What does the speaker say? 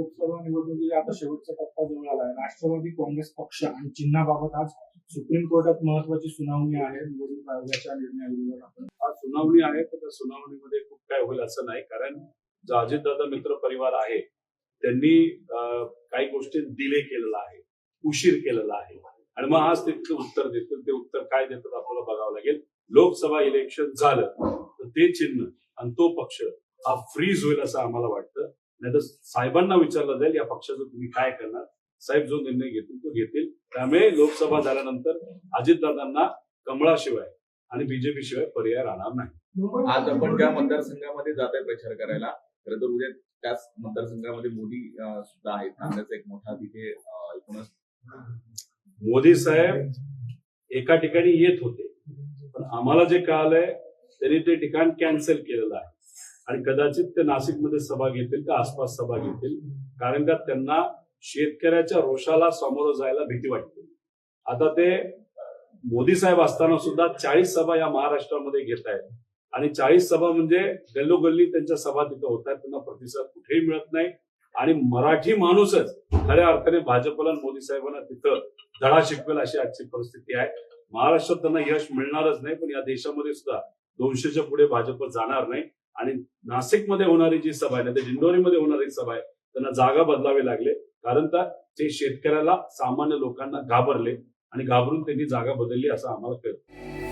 लोकसभा निवडणुकीचा आता शेवटचा टप्पा जवळ आला राष्ट्रवादी काँग्रेस पक्ष आणि चिन्हाबाबत आज सुप्रीम कोर्टात महत्वाची सुनावणी आहे. निवडणूक आयोगाच्या निर्णयाविरोधात आपण आज सुनावणी आहे तर त्या सुनावणीमध्ये खूप काय होईल असं नाही. कारण जो अजितदादा मित्र परिवार आहे त्यांनी काही गोष्टी डिले केलेला आहे उशीर केलेला आहे. आणि मग आज ते उत्तर देतील. ते उत्तर काय देतात आपल्याला बघावं लागेल. लोकसभा इलेक्शन झालं तर ते चिन्ह आणि तो पक्ष हा फ्रीज होईल असं आम्हाला वाटतं. नाही तर साहेबांना विचारलं जाईल या पक्षाचं तुम्ही काय करणार? साहेब जो निर्णय घेतील तो घेतील. त्यामुळे लोकसभा झाल्यानंतर अजितदादांना कमळाशिवाय आणि बीजेपी शिवाय पर्याय राहणार नाही. आज आपण ज्या मतदारसंघामध्ये जात आहे प्रचार करायला खरं तर उद्या त्याच मतदारसंघामध्ये मोदी सुद्धा आहेत नांदेडचा एक मोठा तिथे एकूणच मोदी साहेब एका ठिकाणी येत होते. पण आम्हाला जे कळालंय त्यांनी ते ठिकाण कॅन्सल केलेलं आहे. आणि कदाचित ते नाशिकमध्ये सभा घेतील का आसपास सभा घेतील. कारण का त्यांना शेतकऱ्याच्या रोषाला सामोरं जायला भीती वाटते. आता ते मोदी साहेब असताना सुद्धा चाळीस सभा या महाराष्ट्रामध्ये घेत आहेत. आणि चाळीस सभा म्हणजे गल्लोगल्ली त्यांच्या सभा तिथं होत आहेत. त्यांना प्रतिसाद कुठेही मिळत नाही. आणि मराठी माणूसच खऱ्या अर्थाने भाजपला मोदी साहेबांना तिथं धडा शिकवेल अशी आजची परिस्थिती आहे. महाराष्ट्रात त्यांना यश मिळणारच नाही. पण या देशामध्ये सुद्धा दोनशेच्या पुढे भाजप जाणार नाही. आणि नाशिकमध्ये होणारी जी सभा आहे ना दिंडोरीमध्ये होणारी सभा आहे त्यांना जागा बदलावी लागले. कारण का? ते शेतकऱ्याला सामान्य लोकांना घाबरले आणि घाबरून त्यांनी जागा बदलली असं आम्हाला कळतं.